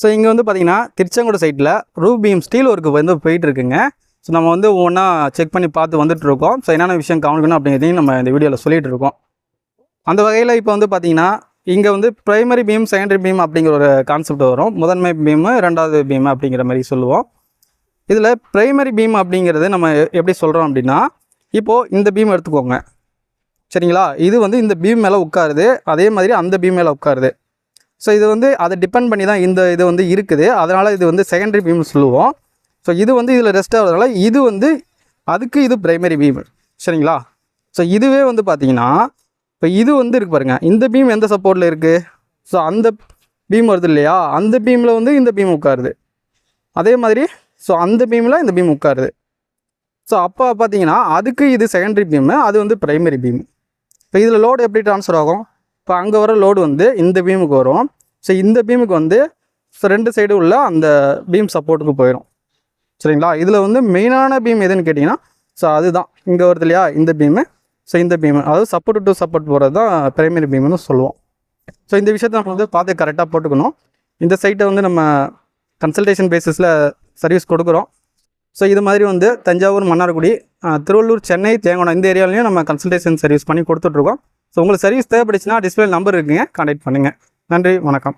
So இங்கே வந்து பார்த்தீங்கன்னா திருச்செங்கோடு சைட்டில் ரூப் பீம் ஸ்டீல் ஒர்க்கு வந்து போயிட்டு இருக்குங்க ஸோ நம்ம வந்து ஒவ்வொன்றா செக் பண்ணி பார்த்து வந்துட்டுருக்கோம். ஸோ என்னென்ன விஷயம் கவனிக்கணும் அப்படிங்கிறதையும் நம்ம இந்த வீடியோவில் சொல்லிட்டு இருக்கோம் அந்த வகையில் இப்போ வந்து பார்த்தீங்கன்னா இங்கே வந்து ப்ரைமரி பீம் செகண்டரி பீம் அப்படிங்கிற ஒரு கான்செப்ட் வரும். முதன்மை பீமு ரெண்டாவது பீம் அப்படிங்கிற மாதிரி சொல்லுவோம். இதில் ப்ரைமரி பீம் அப்படிங்கிறது நம்ம எப்படி சொல்கிறோம் அப்படின்னா இப்போது இந்த பீம் எடுத்துக்கோங்க. சரிங்களா? இது வந்து இந்த பீம் மேலே உட்காருது. அதே மாதிரி அந்த பீம் மேலே உட்காருது. ஸோ இது வந்து அதை டிபெண்ட் பண்ணி தான் இந்த இது வந்து இருக்குது. அதனால் இது வந்து செகண்டரி பீம்னு சொல்லுவோம். ஸோ இது வந்து இதில் ரெஸ்ட் ஆகிறதுனால இது வந்து அதுக்கு இது பிரைமரி பீம் சரிங்களா? ஸோ இதுவே வந்து பார்த்தீங்கன்னா இப்போ இது வந்து இருக்கு பாருங்கள் இந்த பீம் எந்த சப்போர்ட்டில் இருக்குது ஸோ அந்த பீம் வருது இல்லையா? அந்த பீமில் வந்து இந்த பீம் உட்காருது. அதே மாதிரி ஸோ அந்த பீமில் இந்த பீம் உட்காருது. ஸோ அப்போ பார்த்தீங்கன்னா அதுக்கு இது செகண்டரி பீமு அது வந்து ப்ரைமரி பீம் இப்போ இதில் லோடு எப்படி ட்ரான்ஸ்ஃபர் ஆகும்? இப்போ அங்கே வர லோடு வந்து இந்த பீமுக்கு வரும். ஸோ இந்த பீமுக்கு வந்து ஸோ ரெண்டு சைடு உள்ள அந்த பீம் சப்போர்ட்டுக்கு போயிடும் சரிங்களா? இதில் வந்து மெயினான பீம் எதுன்னு கேட்டிங்கன்னா ஸோ அதுதான். இங்கே வருது இல்லையா? இந்த பீமு ஸோ இந்த பீமு அதாவது சப்போர்ட் டு சப்போர்ட் போகிறது தான் பிரைமரி பீம்னு சொல்லுவோம். ஸோ இந்த விஷயத்தை நம்ம வந்து பார்த்து கரெக்டாக போட்டுக்கணும். இந்த சைட்டை வந்து நம்ம கன்சல்டேஷன் பேசிஸில் சர்வீஸ் கொடுக்குறோம். ஸோ இது மாதிரி வந்து தஞ்சாவூர் மன்னார்குடி திருவள்ளூர் சென்னை தேங்கோணம் இந்த ஏரியாலையும் நம்ம கன்சல்டேஷன் சர்வீஸ் பண்ணி கொடுத்துட்ருக்கோம் ஸோ உங்களுக்கு சர்வீஸ் தேவைப்படுச்சுன்னா டிஸ்பிளே நம்பர் இருக்குங்க. கான்டாக்ட் பண்ணுங்கள் நன்றி வணக்கம்.